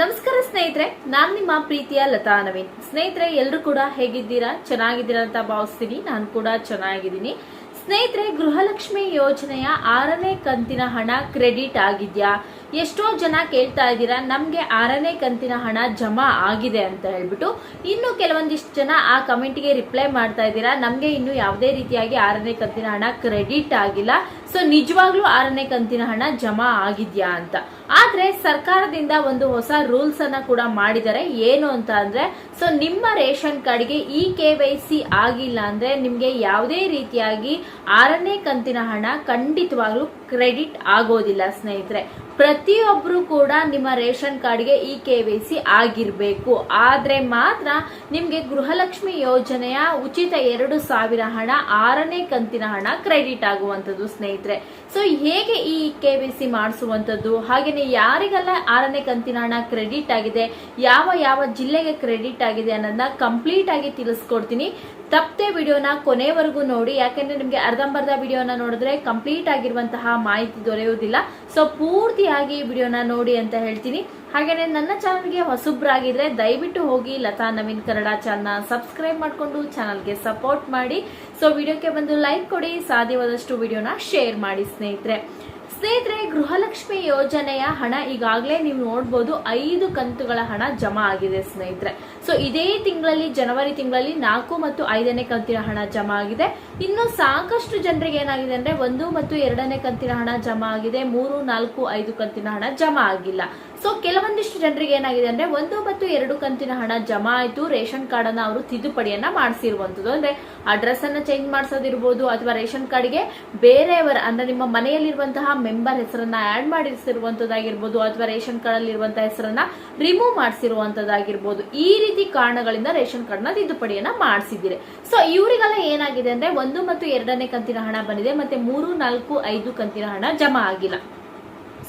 ನಮಸ್ಕಾರ ಸ್ನೇಹಿತರೆ, ನಾನು ನಿಮ್ಮ ಪ್ರೀತಿಯ ಲತಾ ನವೀನ್. ಸ್ನೇಹಿತರೆ ಎಲ್ಲರೂ ಕೂಡ ಹೇಗಿದ್ದೀರಾ? ಚೆನ್ನಾಗಿದ್ದೀರಾ ಅಂತ ಭಾವಿಸ್ತೀನಿ. ನಾನು ಕೂಡ ಚೆನ್ನಾಗಿದ್ದೀನಿ. ಸ್ನೇಹಿತರೆ, ಗೃಹಲಕ್ಷ್ಮಿ ಯೋಜನೆಯ ಆರನೇ ಕಂತಿನ ಹಣ ಕ್ರೆಡಿಟ್ ಆಗಿದ್ಯಾ? ಎಷ್ಟೋ ಜನ ಕೇಳ್ತಾ ಇದ್ದೀರಾ, ನಮಗೆ ಆರನೇ ಕಂತಿನ ಹಣ ಜಮಾ ಆಗಿದೆ ಅಂತ ಹೇಳ್ಬಿಟ್ಟು ಇನ್ನು ಕೆಲವೊಂದಿಷ್ಟು ಜನ ಆ ಕಮೆಂಟ್ಗೆ ರಿಪ್ಲೈ ಮಾಡ್ತಾ ಇದ್ದೀರಾ, ನಮಗೆ ಇನ್ನು ಯಾವುದೇ ರೀತಿಯಾಗಿ ಆರನೇ ಕಂತಿನ ಹಣ ಕ್ರೆಡಿಟ್ ಆಗಿಲ್ಲ. ಸೊ ನಿಜವಾಗ್ಲೂ ಆರನೇ ಕಂತಿನ ಹಣ ಜಮಾ ಆಗಿದ್ಯಾ ಅಂತ. ಆದರೆ ಸರ್ಕಾರದಿಂದ ಒಂದು ಹೊಸ ರೂಲ್ಸ್ ಅನ್ನ ಕೂಡ ಮಾಡಿದ್ದಾರೆ. ಏನು ಅಂತ ಅಂದ್ರೆ, ಸೊ ನಿಮ್ಮ ರೇಷನ್ ಕಾರ್ಡ್ಗೆ ಇ ಕೆ ವೈ ಸಿ ಆಗಿಲ್ಲ ಅಂದ್ರೆ ನಿಮಗೆ ಯಾವುದೇ ರೀತಿಯಾಗಿ ಆರನೇ ಕಂತಿನ ಹಣ ಖಂಡಿತವಾಗ್ಲೂ ಕ್ರೆಡಿಟ್ ಆಗೋದಿಲ್ಲ ಸ್ನೇಹಿತರೆ. ಪ್ರತಿಯೊಬ್ರು ಕೂಡ ನಿಮ್ಮ ರೇಷನ್ ಕಾರ್ಡ್ಗೆ ಇ ಕೆ ವೈ ಸಿ ಆಗಿರಬೇಕು. ಆದರೆ ಮಾತ್ರ ನಿಮಗೆ ಗೃಹಲಕ್ಷ್ಮಿ ಯೋಜನೆಯ ಉಚಿತ ಎರಡು ಸಾವಿರ ಹಣ, ಆರನೇ ಕಂತಿನ ಹಣ ಕ್ರೆಡಿಟ್ ಆಗುವಂಥದ್ದು ಸ್ನೇಹಿತರೆ. ಸೊ, ಹೇಗೆ ಈ ಕೆ ವೈ ಸಿ ಮಾಡಿಸುವಂಥದ್ದು? ಹಾಗೆಯೇ ಯಾರಿಗೆಲ್ಲ ಆರನೇ ಕಂತಿನ ಹಣ ಕ್ರೆಡಿಟ್ ಆಗಿದೆ, ಯಾವ ಯಾವ ಜಿಲ್ಲೆಗೆ ಕ್ರೆಡಿಟ್ ಆಗಿದೆ ಅನ್ನೋದನ್ನ ಕಂಪ್ಲೀಟ್ ಆಗಿ ತಿಳಿಸ್ಕೊಡ್ತೀನಿ. ತಪ್ಪದೆ ವಿಡಿಯೋನ ಕೊನೆವರೆಗೂ ನೋಡಿ. ಯಾಕೆಂದ್ರೆ ನಿಮಗೆ ಅರ್ಧಂಬರ್ಧ ವಿಡಿಯೋನ ನೋಡಿದ್ರೆ ಕಂಪ್ಲೀಟ್ ಆಗಿರುವಂತಹ ಮಾಹಿತಿ ದೊರೆಯುವುದಿಲ್ಲ. ಸೊ ಪೂರ್ತಿಯಾಗಿ ವಿಡಿಯೋನ ನೋಡಿ ಅಂತ ಹೇಳ್ತೀನಿ. ಹಾಗೆಯೇ ನನ್ನ ಚಾನಲ್ಗೆ ಹೊಸಬ್ರಾಗಿದ್ರೆ ದಯವಿಟ್ಟು ಹೋಗಿ ಲತಾ ನವೀನ್ ಕನ್ನಡ ಚಾನಲ್ನ ಸಬ್ಸ್ಕ್ರೈಬ್ ಮಾಡಿಕೊಂಡು ಚಾನಲ್ಗೆ ಸಪೋರ್ಟ್ ಮಾಡಿ. ಸೊ ವಿಡಿಯೋಕ್ಕೆ ಬಂದು ಲೈಕ್ ಕೊಡಿ. ಸಾಧ್ಯವಾದಷ್ಟು ವಿಡಿಯೋನ ಶೇರ್ ಮಾಡಿ ಸ್ನೇಹಿತರೆ. ಸ್ನೇಹಿತರೆ, ಗೃಹಲಕ್ಷ್ಮಿ ಯೋಜನೆಯ ಹಣ ಈಗಾಗಲೇ ನೀವು ನೋಡ್ಬೋದು ಐದು ಕಂತುಗಳ ಹಣ ಜಮಾ ಆಗಿದೆ ಸ್ನೇಹಿತರೆ. ಸೊ ಇದೇ ತಿಂಗಳಲ್ಲಿ, ಜನವರಿ ತಿಂಗಳಲ್ಲಿ ನಾಲ್ಕು ಮತ್ತು ಐದನೇ ಕಂತಿನ ಹಣ ಜಮಾ ಆಗಿದೆ. ಇನ್ನು ಸಾಕಷ್ಟು ಜನರಿಗೆ ಏನಾಗಿದೆ ಅಂದ್ರೆ ಒಂದು ಮತ್ತು ಎರಡನೇ ಕಂತಿನ ಹಣ ಜಮಾ ಆಗಿದೆ. ಮೂರು, ನಾಲ್ಕು, ಐದು ಕಂತಿನ ಹಣ ಜಮಾ ಆಗಿಲ್ಲ. ಸೊ ಕೆಲವೊಂದಿಷ್ಟು ಜನರಿಗೆ ಏನಾಗಿದೆ ಅಂದ್ರೆ ಒಂದು ಮತ್ತು ಎರಡು ಕಂತಿನ ಹಣ ಜಮಾ ಆಯ್ತು, ರೇಷನ್ ಕಾರ್ಡ್ ಅನ್ನ ಅವರು ತಿದ್ದುಪಡಿಯನ್ನ ಮಾಡಿಸಿರುವಂತದ್ದು. ಅಂದ್ರೆ ಅಡ್ರೆಸ್ ಅನ್ನ ಚೇಂಜ್ ಮಾಡಿಸೋದಿರ್ಬೋದು ಅಥವಾ ರೇಷನ್ ಕಾರ್ಡ್ಗೆ ಬೇರೆಯವರ ಅಂದ್ರೆ ನಿಮ್ಮ ಮನೆಯಲ್ಲಿರುವಂತಹ ಮೆಂಬರ್ ಹೆಸರನ್ನ ಆಡ್ ಮಾಡಿಸಿರುವಂತದ್ದಾಗಿರ್ಬೋದು ಅಥವಾ ರೇಷನ್ ಕಾರ್ಡ್ ಅಲ್ಲಿ ಇರುವಂತಹ ಹೆಸರನ್ನ ರಿಮೂವ್ ಮಾಡಿಸಿರುವಂತದ್ದಾಗಿರ್ಬೋದು. ಈ ರೀತಿ ಕಾರಣಗಳಿಂದ ರೇಷನ್ ಕಾರ್ಡ್ನ ತಿದ್ದುಪಡಿಯನ್ನ ಮಾಡಿಸಿದ್ದೀರಿ. ಸೊ ಇವರಿಗೆಲ್ಲ ಏನಾಗಿದೆ ಅಂದ್ರೆ ಒಂದು ಮತ್ತು ಎರಡನೇ ಕಂತಿನ ಹಣ ಬಂದಿದೆ, ಮತ್ತೆ ಮೂರು, ನಾಲ್ಕು, ಐದು ಕಂತಿನ ಹಣ ಜಮಾ ಆಗಿಲ್ಲ.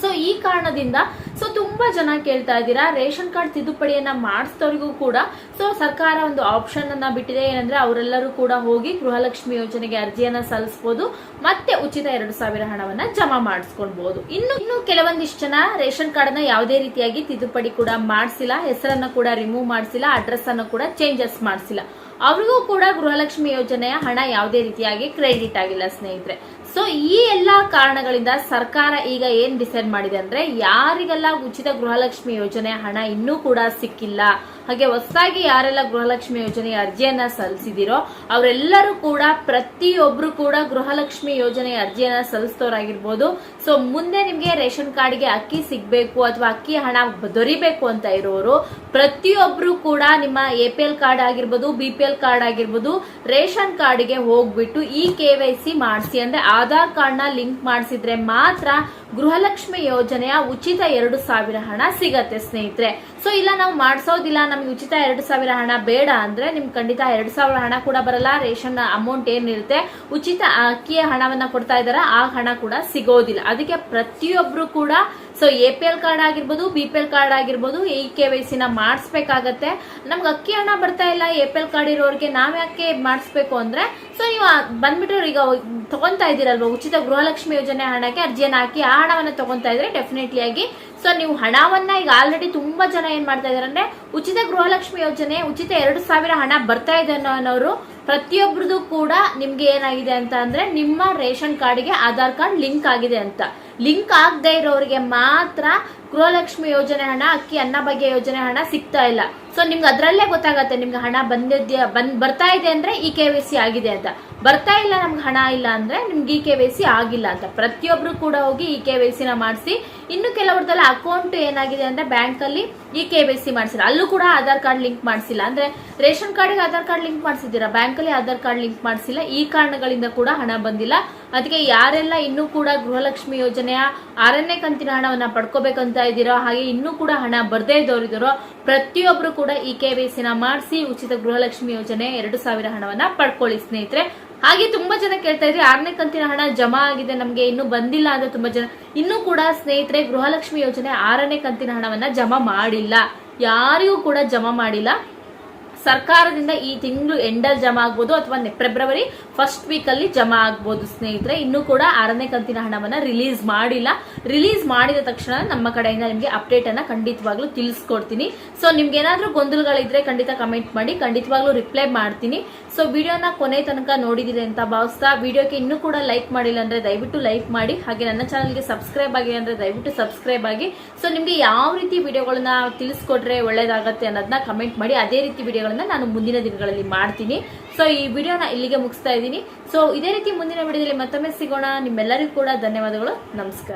ಸೊ ಈ ಕಾರಣದಿಂದ ಸೊ ತುಂಬಾ ಜನ ಕೇಳ್ತಾ ಇದ್ದೀರಾ, ರೇಷನ್ ಕಾರ್ಡ್ ತಿದ್ದುಪಡಿಯನ್ನ ಮಾಡಿಸಿದವರಿಗೂ ಕೂಡ ಸೊ ಸರ್ಕಾರ ಒಂದು ಆಪ್ಷನ್ ಅನ್ನ ಬಿಟ್ಟಿದೆ. ಏನಂದ್ರೆ, ಅವರೆಲ್ಲರೂ ಕೂಡ ಹೋಗಿ ಗೃಹಲಕ್ಷ್ಮಿ ಯೋಜನೆಗೆ ಅರ್ಜಿಯನ್ನ ಸಲ್ಲಿಸಬಹುದು ಮತ್ತೆ ಉಚಿತ ಎರಡು ಸಾವಿರ ಹಣವನ್ನ ಜಮಾ ಮಾಡಿಸ್ಕೊಳ್ಬಹುದು ಇನ್ನು ಇನ್ನು ಕೆಲವೊಂದಿಷ್ಟು ಜನ ರೇಷನ್ ಕಾರ್ಡ್ನ ಯಾವುದೇ ರೀತಿಯಾಗಿ ತಿದ್ದುಪಡಿ ಕೂಡ ಮಾಡಿಸಿಲ್ಲ. ಹೆಸರನ್ನ ಕೂಡ ರಿಮೂವ್ ಮಾಡಿಸಿಲ್ಲ. ಅಡ್ರೆಸ್ ಅನ್ನು ಕೂಡ ಚೇಂಜಸ್ ಮಾಡಿಸಿಲ್ಲ. ಅವ್ರಿಗೂ ಕೂಡ ಗೃಹಲಕ್ಷ್ಮಿ ಯೋಜನೆಯ ಹಣ ಯಾವುದೇ ರೀತಿಯಾಗಿ ಕ್ರೆಡಿಟ್ ಆಗಿಲ್ಲ, ಸ್ನೇಹಿತರೆ. ಸೊ ಈ ಎಲ್ಲಾ ಕಾರಣಗಳಿಂದ ಸರ್ಕಾರ ಈಗ ಏನ್ ಡಿಸೈಡ್ ಮಾಡಿದೆ ಅಂದ್ರೆ ಯಾರಿಗೆಲ್ಲ ಉಚಿತ ಗೃಹಲಕ್ಷ್ಮಿ ಯೋಜನೆ ಹಣ ಇನ್ನೂ ಕೂಡ ಸಿಕ್ಕಿಲ್ಲ, ಹಾಗೆ ಹೊಸದಾಗಿ ಯಾರೆಲ್ಲ ಗೃಹಲಕ್ಷ್ಮಿ ಯೋಜನೆ ಅರ್ಜಿಯನ್ನ ಸಲ್ಲಿಸಿದಿರೋ ಅವರೆಲ್ಲರೂ ಕೂಡ ಪ್ರತಿಯೊಬ್ರು ಕೂಡ ಗೃಹಲಕ್ಷ್ಮಿ ಯೋಜನೆ ಅರ್ಜಿಯನ್ನ ಸಲ್ಲಿಸಿದವರಾಗಿರ್ಬೋದು. ಸೊ ಮುಂದೆ ನಿಮ್ಗೆ ರೇಷನ್ ಕಾರ್ಡ್ಗೆ ಅಕ್ಕಿ ಸಿಗ್ಬೇಕು ಅಥವಾ ಅಕ್ಕಿ ಹಣ ದೊರಿಬೇಕು ಅಂತ ಇರೋರು, ಪ್ರತಿಯೊಬ್ರು ಕೂಡ ನಿಮ್ಮ ಎ ಪಿ ಎಲ್ ಕಾರ್ಡ್ ಆಗಿರ್ಬೋದು ಬಿ ಪಿ ಎಲ್ ಕಾರ್ಡ್ ಆಗಿರ್ಬೋದು, ರೇಷನ್ ಕಾರ್ಡ್ಗೆ ಹೋಗ್ಬಿಟ್ಟು ಈ ಕೆ ವೈ ಸಿ ಮಾಡಿಸಿ ಅಂದ್ರೆ ಆಧಾರ್ ಕಾರ್ಡ್ನ ಲಿಂಕ್ ಮಾಡಿಸಿದ್ರೆ ಮಾತ್ರ ಗೃಹಲಕ್ಷ್ಮಿ ಯೋಜನೆಯ ಉಚಿತ ಎರಡು ಸಾವಿರ ಹಣ ಸಿಗತ್ತೆ ಸ್ನೇಹಿತರೆ. ಸೊ ಇಲ್ಲ, ನಾವು ಮಾಡಿಸೋದಿಲ್ಲ. ನಮ್ಗೆ ಉಚಿತ ಎರಡು ಸಾವಿರ ಹಣ ಬೇಡ ಅಂದ್ರೆ ನಿಮ್ಗೆ ಖಂಡಿತ ಎರಡು ಸಾವಿರ ಹಣ ಕೂಡ ಬರಲ್ಲ. ರೇಷನ್ ಅಮೌಂಟ್ ಏನಿರುತ್ತೆ ಉಚಿತ ಅಕ್ಕಿಯ ಹಣವನ್ನ ಕೊಡ್ತಾ ಇದಾರೆ. ಆ ಹಣ ಕೂಡ ಸಿಗೋದಿಲ್ಲ. ಅದಕ್ಕೆ ಪ್ರತಿಯೊಬ್ರು ಕೂಡ so A P L card ಆಗಿರ್ಬೋದು ಬಿ ಪಿ ಎಲ್ ಕಾರ್ಡ್ ಆಗಿರ್ಬೋದು, ಈ ಕೆ ವೈ ಸಿನ ಮಾಡಿಸ್ಬೇಕಾಗತ್ತೆ. ನಮ್ಗೆ ಅಕ್ಕಿ ಹಣ ಬರ್ತಾ ಇಲ್ಲ. ಎ ಪಿ ಎಲ್ ಕಾರ್ಡ್ ಇರೋರಿಗೆ ನಾವ್ ಯಾಕೆ ಮಾಡಿಸ್ಬೇಕು ಅಂದ್ರೆ ಸೊ ನೀವು ಬಂದ್ಬಿಟ್ಟು ಈಗ ತಗೊಂತಾ ಇದ್ದೀರಲ್ವ? ಉಚಿತ ಗೃಹಲಕ್ಷ್ಮಿ ಯೋಜನೆ ಹಣಕ್ಕೆ ಅರ್ಜಿಯನ್ನು ಹಾಕಿ ಆ ಹಣವನ್ನ ತಗೊತಾ ಇದ್ರೆ ಡೆಫಿನೆಟ್ಲಿ ಆಗಿ ಸೊ ನೀವು ಹಣವನ್ನ ಈಗ ಆಲ್ರೆಡಿ ತುಂಬಾ ಜನ ಏನ್ ಮಾಡ್ತಾ ಇದಾರೆ ಅಂದ್ರೆ ಉಚಿತ ಗೃಹಲಕ್ಷ್ಮಿ ಯೋಜನೆ, ಉಚಿತ ಎರಡು ಸಾವಿರ ಹಣ ಬರ್ತಾ ಇದೆ ಅನ್ನೋರು ಪ್ರತಿಯೊಬ್ಬರದು ಕೂಡ ನಿಮ್ಗೆ ಏನಾಗಿದೆ ಅಂತ ಅಂದ್ರೆ ನಿಮ್ಮ ರೇಷನ್ ಕಾರ್ಡ್ಗೆ ಆಧಾರ್ ಕಾರ್ಡ್ ಲಿಂಕ್ ಆಗಿದೆ ಅಂತ. ಲಿಂಕ್ ಆಗದೆ ಇರೋರಿಗೆ ಮಾತ್ರ ಗೃಹಲಕ್ಷ್ಮಿ ಯೋಜನೆ ಹಣ, ಅಕ್ಕಿ ಅನ್ನ ಬಗ್ಗೆ ಯೋಜನೆ ಹಣ ಸಿಗ್ತಾ ಇಲ್ಲ. ಸೊ ನಿಮ್ಗೆ ಅದರಲ್ಲೇ ಗೊತ್ತಾಗತ್ತೆ ನಿಮ್ಗೆ ಹಣ ಬಂದಿದ್ಯಾ ಬಂದ್ ಬರ್ತಾ ಇದೆ ಅಂದ್ರೆ ಇ ಕೆ ವೈ ಸಿ ಆಗಿದೆ ಅಂತ. ಬರ್ತಾ ಇಲ್ಲ ನಮ್ಗೆ ಹಣ ಇಲ್ಲ ಅಂದ್ರೆ ನಿಮ್ಗೆ ಈ ಕೆ ವೈ ಸಿ ಆಗಿಲ್ಲ ಅಂತ. ಪ್ರತಿಯೊಬ್ರು ಕೂಡ ಹೋಗಿ ಇ ಕೆ ವೈ ಸಿನ ಮಾಡಿಸಿ, ಇನ್ನು ಕೆಲವ್ರದ್ದೆಲ್ಲ ಅಕೌಂಟ್ ಏನಾಗಿದೆ ಅಂದ್ರೆ ಬ್ಯಾಂಕ್ ಅಲ್ಲಿ ಈ ಕೆ ವೈ ಸಿ ಮಾಡಿಸಿಲ್ಲ. ಅಲ್ಲೂ ಕೂಡ ಆಧಾರ್ ಕಾರ್ಡ್ ಲಿಂಕ್ ಮಾಡಿಸಿಲ್ಲ. ಅಂದ್ರೆ ರೇಷನ್ ಕಾರ್ಡ್ಗೆ ಆಧಾರ್ ಕಾರ್ಡ್ ಲಿಂಕ್ ಮಾಡಿಸಿದ್ದೀರಾ? ಬ್ಯಾಂಕ್ ಅಲ್ಲಿ ಆಧಾರ್ ಕಾರ್ಡ್ ಲಿಂಕ್ ಮಾಡಿಸಿಲ್ಲ. ಈ ಕಾರಣಗಳಿಂದ ಕೂಡ ಹಣ ಬಂದಿಲ್ಲ. ಅದಕ್ಕೆ ಯಾರೆಲ್ಲ ಇನ್ನೂ ಕೂಡ ಗೃಹಲಕ್ಷ್ಮಿ ಯೋಜನೆಯ ಆರನೇ ಕಂತಿನ ಹಣವನ್ನ ಪಡ್ಕೋಬೇಕಂತ ಇದ್ದೀರೋ, ಹಾಗೆ ಇನ್ನೂ ಕೂಡ ಹಣ ಬರದೇ ಇದ್ದವರಿದ್ದಾರೋ ಪ್ರತಿಯೊಬ್ಬರು ಕೂಡ ಈ ಕೆ ವೈ ಸಿನ ಮಾಡಿಸಿ ಉಚಿತ ಗೃಹಲಕ್ಷ್ಮಿ ಯೋಜನೆ ಎರಡು ಸಾವಿರ ಹಣವನ್ನ ಪಡ್ಕೊಳ್ಳಿ ಸ್ನೇಹಿತರೆ. ಹಾಗೆ ತುಂಬಾ ಜನ ಕೇಳ್ತಾ ಇದ್ರಿ ಆರನೇ ಕಂತಿನ ಹಣ ಜಮಾ ಆಗಿದೆ, ನಮ್ಗೆ ಇನ್ನೂ ಬಂದಿಲ್ಲ ಅಂತ ತುಂಬಾ ಜನ. ಇನ್ನೂ ಕೂಡ ಸ್ನೇಹಿತರೆ, ಗೃಹಲಕ್ಷ್ಮಿ ಯೋಜನೆ ಆರನೇ ಕಂತಿನ ಹಣವನ್ನ ಜಮಾ ಮಾಡಿಲ್ಲ. ಯಾರಿಗೂ ಕೂಡ ಜಮಾ ಮಾಡಿಲ್ಲ. ಸರ್ಕಾರದಿಂದ ಈ ತಿಂಗಳು ಎಂಡಲ್ ಜಮಾ ಆಗ್ಬೋದು ಅಥವಾ ಫೆಬ್ರವರಿ ಫಸ್ಟ್ ವೀಕ್ ಅಲ್ಲಿ ಜಮಾ ಆಗ್ಬೋದು ಸ್ನೇಹಿತರೆ. ಇನ್ನೂ ಕೂಡ ಆರನೇ ಕಂತಿನ ಹಣವನ್ನ ರಿಲೀಸ್ ಮಾಡಿಲ್ಲ. ರಿಲೀಸ್ ಮಾಡಿದ ತಕ್ಷಣ ನಮ್ಮ ಕಡೆಯಿಂದ ನಿಮಗೆ ಅಪ್ಡೇಟ್ ಅನ್ನ ಖಂಡಿತವಾಗ್ಲೂ ತಿಳಿಸ್ಕೊಡ್ತೀನಿ. ಸೊ ನಿಮ್ಗೆ ಏನಾದರೂ ಗೊಂದಲಗಳಿದ್ರೆ ಖಂಡಿತ ಕಮೆಂಟ್ ಮಾಡಿ, ಖಂಡಿತವಾಗ್ಲೂ ರಿಪ್ಲೈ ಮಾಡ್ತೀನಿ. ಸೊ ವಿಡಿಯೋನ ಕೊನೆ ತನಕ ನೋಡಿದಿರಿ ಅಂತ ಭಾವಿಸ್ತಾ ವಿಡಿಯೋಕ್ಕೆ ಇನ್ನೂ ಕೂಡ ಲೈಕ್ ಮಾಡಿಲ್ಲ ಅಂದ್ರೆ ದಯವಿಟ್ಟು ಲೈಕ್ ಮಾಡಿ. ಹಾಗೆ ನನ್ನ ಚಾನಲ್ಗೆ ಸಬ್ಸ್ಕ್ರೈಬ್ ಆಗಿ ಅಂದ್ರೆ ದಯವಿಟ್ಟು ಸಬ್ಸ್ಕ್ರೈಬ್ ಆಗಿ. ಸೊ ನಿಮ್ಗೆ ಯಾವ ರೀತಿ ವಿಡಿಯೋಗಳನ್ನ ತಿಳಿಸ್ಕೊಟ್ರೆ ಒಳ್ಳೇದಾಗತ್ತೆ ಅನ್ನೋದನ್ನ ಕಮೆಂಟ್ ಮಾಡಿ, ಅದೇ ರೀತಿ ವಿಡಿಯೋಗಳನ್ನ ನಾನು ಮುಂದಿನ ದಿನಗಳಲ್ಲಿ ಮಾಡ್ತೀನಿ. ಸೊ ಈ ವಿಡಿಯೋನ ಇಲ್ಲಿಗೆ ಮುಗಿಸ್ತಾ ಇದ್ದೀನಿ. ಸೊ ಇದೇ ರೀತಿ ಮುಂದಿನ ವಿಡಿಯೋದಲ್ಲಿ ಮತ್ತೊಮ್ಮೆ ಸಿಗೋಣ. ನಿಮ್ಮೆಲ್ಲರಿಗೂ ಕೂಡ ಧನ್ಯವಾದಗಳು. ನಮಸ್ಕಾರ.